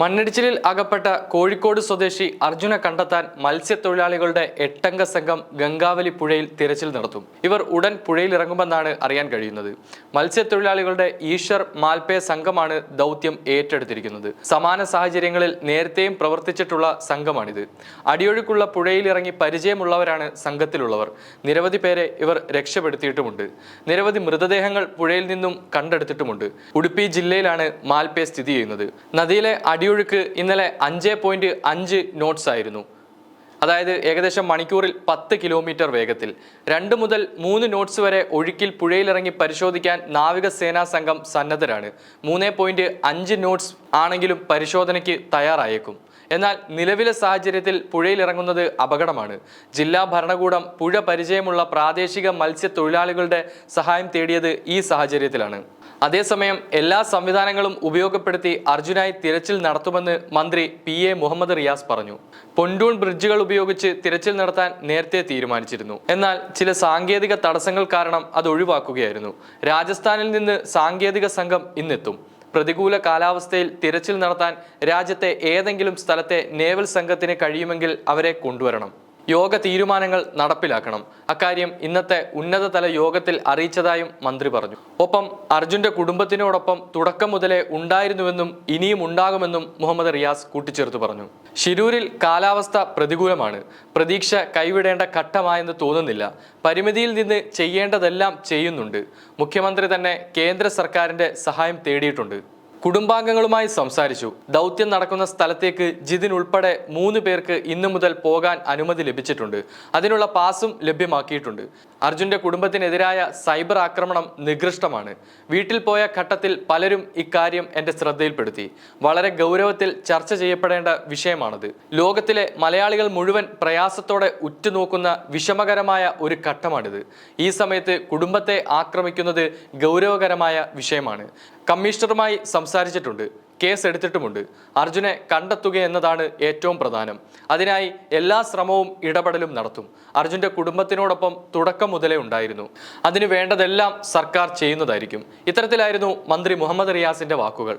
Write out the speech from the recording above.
മണ്ണിടിച്ചിലിൽ അകപ്പെട്ട കോഴിക്കോട് സ്വദേശി അർജുനെ കണ്ടെത്താൻ മത്സ്യത്തൊഴിലാളികളുടെ എട്ടംഗ സംഘം ഗംഗാവലി പുഴയിൽ തിരച്ചിൽ നടത്തും. ഇവർ ഉടൻ പുഴയിൽ ഇറങ്ങുമെന്നാണ് അറിയാൻ കഴിയുന്നത്. മത്സ്യത്തൊഴിലാളികളുടെ ഈശ്വർ മാൽപേ സംഘമാണ് ദൗത്യം ഏറ്റെടുത്തിരിക്കുന്നത്. സമാന സാഹചര്യങ്ങളിൽ നേരത്തെയും പ്രവർത്തിച്ചിട്ടുള്ള സംഘമാണിത്. അടിയൊഴുക്കുള്ള പുഴയിൽ ഇറങ്ങി പരിചയമുള്ളവരാണ് സംഘത്തിലുള്ളവർ. നിരവധി പേരെ ഇവർ രക്ഷപ്പെടുത്തിയിട്ടുമുണ്ട്. നിരവധി മൃതദേഹങ്ങൾ പുഴയിൽ നിന്നും കണ്ടെടുത്തിട്ടുമുണ്ട്. ഉടുപ്പി ജില്ലയിലാണ് മാൽപേ സ്ഥിതി ചെയ്യുന്നത്. നദിയിലെ അടിയൊഴുക്ക് ഇന്നലെ അഞ്ച് പോയിന്റ് അഞ്ച് നോട്ട്സ് ആയിരുന്നു. അതായത് ഏകദേശം മണിക്കൂറിൽ പത്ത് കിലോമീറ്റർ വേഗത്തിൽ. രണ്ട് മുതൽ മൂന്ന് നോട്ട്സ് വരെ ഒഴുക്കിൽ പുഴയിലിറങ്ങി പരിശോധിക്കാൻ നാവികസേനാ സംഘം സന്നദ്ധരാണ്. മൂന്ന് പോയിന്റ് അഞ്ച് നോട്ട്സ് ആണെങ്കിലും പരിശോധനയ്ക്ക് തയ്യാറായേക്കും. എന്നാൽ നിലവിലെ സാഹചര്യത്തിൽ പുഴയിലിറങ്ങുന്നത് അപകടമാണ്. ജില്ലാ ഭരണകൂടം പുഴ പരിചയമുള്ള പ്രാദേശിക മത്സ്യത്തൊഴിലാളികളുടെ സഹായം തേടിയത് ഈ സാഹചര്യത്തിലാണ്. അതേസമയം എല്ലാ സംവിധാനങ്ങളും ഉപയോഗപ്പെടുത്തി അർജുനായി തിരച്ചിൽ നടത്തുമെന്ന് മന്ത്രി പി എ മുഹമ്മദ് റിയാസ് പറഞ്ഞു. പൊണ്ടൂൺ ബ്രിഡ്ജുകൾ ഉപയോഗിച്ച് തിരച്ചിൽ നടത്താൻ നേരത്തെ തീരുമാനിച്ചിരുന്നു. എന്നാൽ ചില സാങ്കേതിക തടസ്സങ്ങൾ കാരണം അത് ഒഴിവാക്കുകയായിരുന്നു. രാജസ്ഥാനിൽ നിന്ന് സാങ്കേതിക സംഘം ഇന്നെത്തും. പ്രതികൂല കാലാവസ്ഥയിൽ തിരച്ചിൽ നടത്താൻ രാജ്യത്തെ ഏതെങ്കിലും സ്ഥലത്തെ നേവൽ സംഘത്തിന് കഴിയുമെങ്കിൽ അവരെ കൊണ്ടുവരണം. യോഗ തീരുമാനങ്ങൾ നടപ്പിലാക്കണം. അക്കാര്യം ഇന്നത്തെ ഉന്നതതല യോഗത്തിൽ അറിയിച്ചതായും മന്ത്രി പറഞ്ഞു. ഒപ്പം അർജുന്റെ കുടുംബത്തിനോടൊപ്പം തുടക്കം മുതലേ ഉണ്ടായിരുന്നുവെന്നും ഇനിയും ഉണ്ടാകുമെന്നും മുഹമ്മദ് റിയാസ് കൂട്ടിച്ചേർത്ത് പറഞ്ഞു. ഷിരൂരിൽ കാലാവസ്ഥ പ്രതികൂലമാണ്. പ്രതീക്ഷ കൈവിടേണ്ട ഘട്ടമായെന്ന് തോന്നുന്നില്ല. പരിമിതിയിൽ നിന്ന് ചെയ്യേണ്ടതെല്ലാം ചെയ്യുന്നുണ്ട്. മുഖ്യമന്ത്രി തന്നെ കേന്ദ്ര സർക്കാരിന്റെ സഹായം തേടിയിട്ടുണ്ട്. കുടുംബാംഗങ്ങളുമായി സംസാരിച്ചു. ദൗത്യം നടക്കുന്ന സ്ഥലത്തേക്ക് ജിതിൻ ഉൾപ്പെടെ മൂന്ന് പേർക്ക് ഇന്നു മുതൽ പോകാൻ അനുമതി ലഭിച്ചിട്ടുണ്ട്. അതിനുള്ള പാസും ലഭ്യമാക്കിയിട്ടുണ്ട്. അർജുന്റെ കുടുംബത്തിനെതിരായ സൈബർ ആക്രമണം നികൃഷ്ടമാണ്. വീട്ടിൽ പോയ ഘട്ടത്തിൽ പലരും ഇക്കാര്യം എന്റെ ശ്രദ്ധയിൽപ്പെടുത്തി. വളരെ ഗൗരവത്തിൽ ചർച്ച ചെയ്യപ്പെടേണ്ട വിഷയമാണത്. ലോകത്തിലെ മലയാളികൾ മുഴുവൻ പ്രയാസത്തോടെ ഉറ്റുനോക്കുന്ന വിഷമകരമായ ഒരു ഘട്ടമാണിത്. ഈ സമയത്ത് കുടുംബത്തെ ആക്രമിക്കുന്നത് ഗൗരവകരമായ വിഷയമാണ്. കമ്മീഷണറുമായി സംസാരിച്ചിട്ടുണ്ട് കേസ് എടുത്തിട്ടുമുണ്ട് അർജുനെ കണ്ടെത്തുക എന്നതാണ് ഏറ്റവും പ്രധാനം. അതിനായി എല്ലാ ശ്രമവും ഇടപെടലും നടത്തും. അർജുന്റെ കുടുംബത്തിനോടൊപ്പം തുടക്കം മുതലേ ഉണ്ടായിരുന്നു. അതിന് വേണ്ടതെല്ലാം സർക്കാർ ചെയ്യുന്നതായിരിക്കും. ഇത്തരത്തിലായിരുന്നു മന്ത്രി മുഹമ്മദ് റിയാസിന്റെ വാക്കുകൾ.